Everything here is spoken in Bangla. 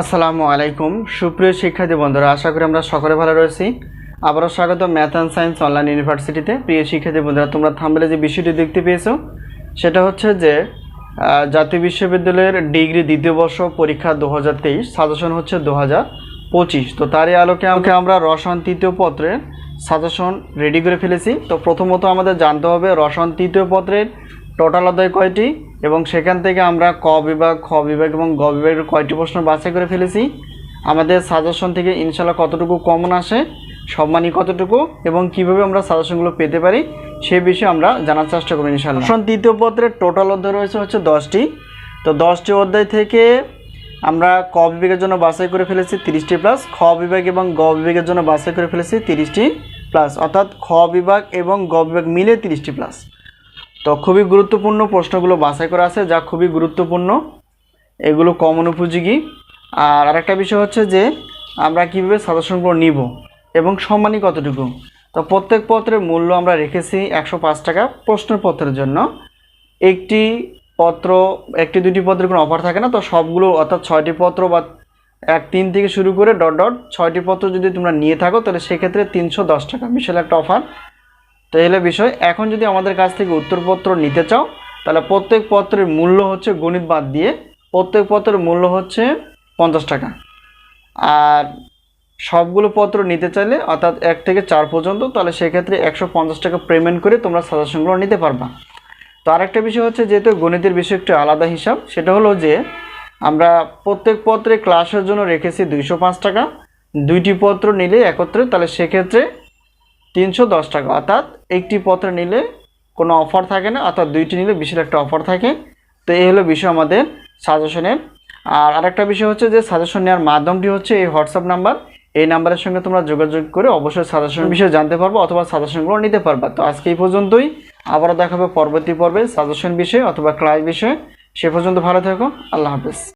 আসসালামু আলাইকুম। সুপ্রিয় শিক্ষার্থী বন্ধুরা, আশা করি আমরা সকলে ভালো রয়েছি। আবারও স্বাগত ম্যাথ অ্যান্ড সায়েন্স অনলাইন ইউনিভার্সিটিতে। প্রিয় শিক্ষার্থী বন্ধুরা, তোমরা থাম্বেলে যে বিষয়টি দেখতে পেয়েছ, সেটা হচ্ছে যে জাতীয় বিশ্ববিদ্যালয়ের ডিগ্রি দ্বিতীয় বর্ষ পরীক্ষা দু হাজার তেইশ, সাজেশন হচ্ছে দু হাজার পঁচিশ। তো তারই আলোকে আমাকে আমরা রসায়ন তৃতীয় পত্রের সাজেশন রেডি করে ফেলেছি। তো প্রথমত আমাদের জানতে হবে রসায়ন তৃতীয় পত্রের টোটাল অধ্যায় কয়টি? এবং সেখান থেকে আমরা ক বিভাগ, খ বিভাগ এবং গ বিভাগের কয়টি প্রশ্ন বাছাই করে ফেলেছি। আমাদের সাজেশন থেকে ইনশাল্লাহ কতটুকু কমন আসে সম্মানী কতটুকু এবং কীভাবে আমরা সাজেশনগুলো পেতে পারি, সে বিষয়ে আমরা জানার চেষ্টা করব ইনশাল্লাহ তৃতীয় পত্রের টোটাল অধ্যায় রয়েছে হচ্ছে দশটি। তো দশটি অধ্যায় থেকে আমরা ক বিভাগের জন্য বাছাই করে ফেলেছি তিরিশটি প্লাস খ বিভাগ এবং গ বিভাগের জন্য বাছাই করে ফেলেছি তিরিশটি প্লাস অর্থাৎ খ বিভাগ এবং গ বিভাগ মিলে তিরিশটি প্লাস তো খুবই গুরুত্বপূর্ণ প্রশ্নগুলো বাছাই করা আছে, যা খুবই গুরুত্বপূর্ণ। এগুলো কমন উপযোগী। আর আরেকটা বিষয় হচ্ছে যে, আমরা কীভাবে সাজেশনগুলো নিব এবং সম্মানই কতটুকু? তো প্রত্যেক পত্রের মূল্য আমরা রেখেছি একশো পাঁচ টাকা প্রশ্নপত্রের জন্য। একটি পত্র, একটি দুটি পত্রের কোনো অফার থাকে না, তো সবগুলো অর্থাৎ ছয়টি পত্র বা এক তিন থেকে শুরু করে ডট ডট ছয়টি পত্র যদি তোমরা নিয়ে থাকো, তাহলে সেক্ষেত্রে তিনশো দশ টাকা। বিশাল একটা অফার তো এই হলো বিষয়, এখন যদি আমাদের কাছ থেকে উত্তরপত্র নিতে চাও, তাহলে প্রত্যেক পত্রের মূল্য হচ্ছে গণিত বাদ দিয়ে, প্রত্যেক পত্রের মূল্য হচ্ছে পঞ্চাশ টাকা। আর সবগুলো পত্র নিতে চাইলে, অর্থাৎ এক থেকে চার পর্যন্ত, তাহলে সেক্ষেত্রে একশো পঞ্চাশ টাকা পেমেন্ট করে তোমরা সাজেশনগুলো নিতে পারবা। তো আরেকটা বিষয় হচ্ছে, যেহেতু গণিতের বিষয় একটু আলাদা হিসাব, সেটা হলো যে, আমরা প্রত্যেক পত্রে ক্লাসের জন্য রেখেছি দুইশো পাঁচ টাকা। দুইটি পত্র নিলে একত্রে, তাহলে সেক্ষেত্রে তিনশো দশ টাকা, অর্থাৎ একটি পত্র নিলে কোনো অফার থাকে না, অর্থাৎ দুইটি নিলে বিশাল একটা অফার থাকে। তো এই হলো বিষয় আমাদের সাজেশনের। আর আরেকটা বিষয় হচ্ছে যে, সাজেশন নেওয়ার মাধ্যমটি হচ্ছে এই হোয়াটসঅ্যাপ নাম্বার। এই নাম্বারের সঙ্গে তোমরা যোগাযোগ করে অবশ্যই সাজেশন বিষয়ে জানতে পারব অথবা সাজেশনগুলো নিতে পারবা। তো আজকে এই পর্যন্তই। আবারও দেখাবে পরবর্তী পর্বে সাজেশন বিষয়ে অথবা ক্লাস বিষয়ে। সে পর্যন্ত ভালো থেকো। আল্লাহ হাফেজ।